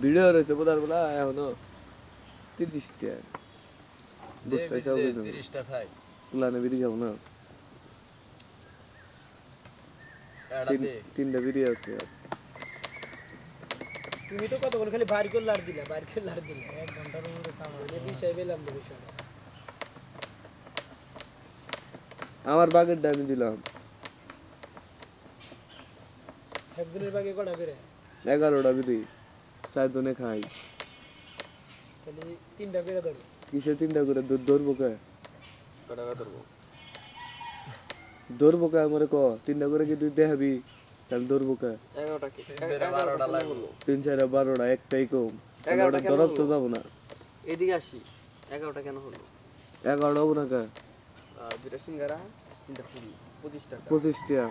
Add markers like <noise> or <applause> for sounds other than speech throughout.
Video রয়েছে বোধার বেলা এখনও তিরিশটা। বুঝতে চাও তিরিশটা থাই প্লানে বিড়ি খাব না। এটা তিন- দে তিনটা বিড়ি আছে তুমি তো কতক্ষণ খালি বাইর করলে আর দিলা বাইর করলে আর দিলা। এক ঘণ্টার মধ্যে কাম বিষয় পেলাম না বিষয়টা আমার বাগেরটা আমি দিলাম। একজনের বাগে কটা বেড়ে এগারোটা বিড়ি চারজনে খাই। তিনটা কিসে তিনটা করে? দুধ ধরবো কে? ধরবো? ধরবো কে আমার ক? তিনটা করে কি তুই দেখাবি? তাহলে ধরবো কে? তিন চারটা বারোটা একটাই কম। এগারোটা ধরার তো যাব না। এদিকে আসি। এগারোটা কেন হলো? এগারোটা হব না কে? দুটা সিঙ্গারা তিনটা কুড়ি পঁচিশ টাকা। পঁচিশ টাকা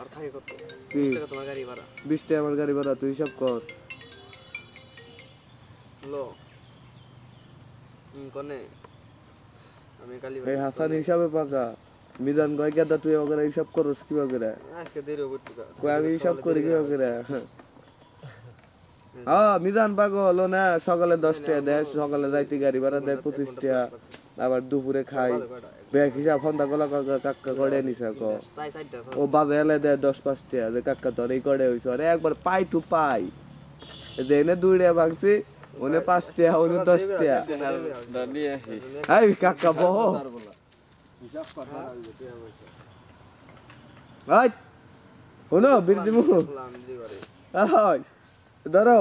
আর থাকে কত? বিশ টাকা তোমার গাড়ি ভাড়া। বিশ টাকা আমার গাড়ি ভাড়া তুই হিসাব কর। লো। কনে। আমি কালি এই হাসান হিসাবে পাকা। মিজান কয় কেদা তুই ওকে হিসাব করস কীভাবে করে আজকে দেরি হবে কয় আমি হিসাব করি কীভাবে করে হ্যাঁ মিজান পাগল হলো না সকালে দশ টাকা দেয় সকালে যাইতে গাড়ি ভাড়া দেয় পঁচিশ টাকা আবার দুপুরে খাই। ব্যাগ হিসাব ফন্দা গলা কাক্কা করে নিছে ক। সাইডটা ও বাজে এলে দেয় দশ পাঁচ টাকা যে তোর এই করে হইছে। একবার পাই টু পাই। যে এনে দুই ভাঙছি ওনে পাঁচ টাকা ওনে দশ টাকা নিয়ে আসি এই কাক্কা বহ এই হলো বীরজি মুখ বললাম যে করে এই ধরো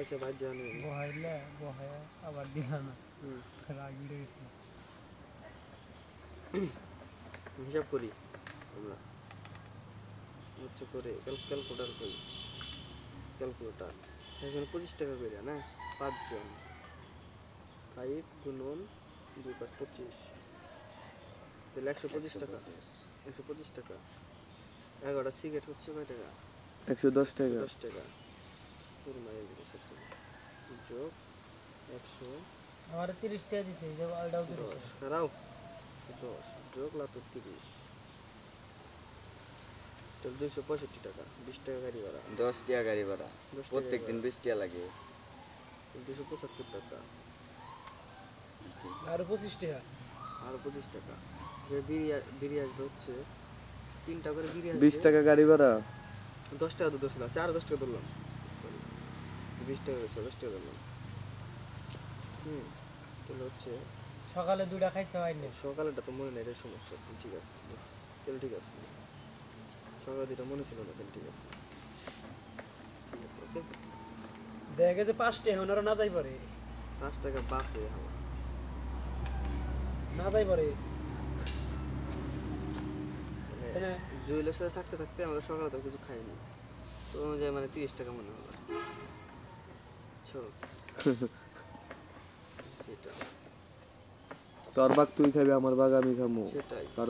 আচ্ছা বহাইলে বহায় আবার দিলা না হিসাব করি আমরা হচ্ছে করে ক্যালকুলেটার করি। ক্যালকুলেটার একজন পঁচিশ টাকা করে না? পাঁচজন। ফাইভ গুণন দুই পাঁচ পঁচিশ। তাহলে একশো পঁচিশ টাকা। একশো পঁচিশ টাকা। এগারোটা সিগারেট হচ্ছে কয় টাকা? একশো দশ টাকা। দশ টাকা। পুরো দিকে সেকশন যোগ একশো আমার তিরিশ টাকা দিছে দশ। খারাপ দশ। যোগ লাতুর তিরিশ। দুইশো পঁয়ষট্টি টাকা বিশ টাকা গাড়ি ভাড়া। দশ টাকা গাড়ি ভাড়া। প্রত্যেক দিন বিশ টাকা লাগে। দুশো পঁচাত্তর টাকা। আর পঁচিশ টাকা? আর পঁচিশ টাকা। যে বিড়ি আ- আসবে হচ্ছে তিনটা করে বিড়ি বিশ টাকা গাড়ি ভাড়া? দশ টাকা তো ধরছিলাম চার দশ টাকা ধরলাম। সরি বিশ টাকা গেছে দশ টাকা ধরলাম। হুম তাহলে হচ্ছে সকালে দুটা খাইছে হয় না। সকালেরটা তো মনে নেই এটাই সমস্যা। ঠিক আছে তাহলে ঠিক আছে। দুটা মনে ছিল না ঠিক আছে ঠিক আছে ওকে দেখা গেছে পাঁচ টাকা ওনারা না যাই পারে। পাঁচ টাকা বাসে হাওয়া না যাই পারে। মানে জুয়েলের সাথে থাকতে থাকতে আমাদের সকালে তো কিছু খাইনি। তো অনুযায়ী মানে তিরিশ টাকা মনে হলো ছো। <laughs> সেটা তোর বাগ তুই খাবি আমার বাগ আমি খামো। সেটাই। কারও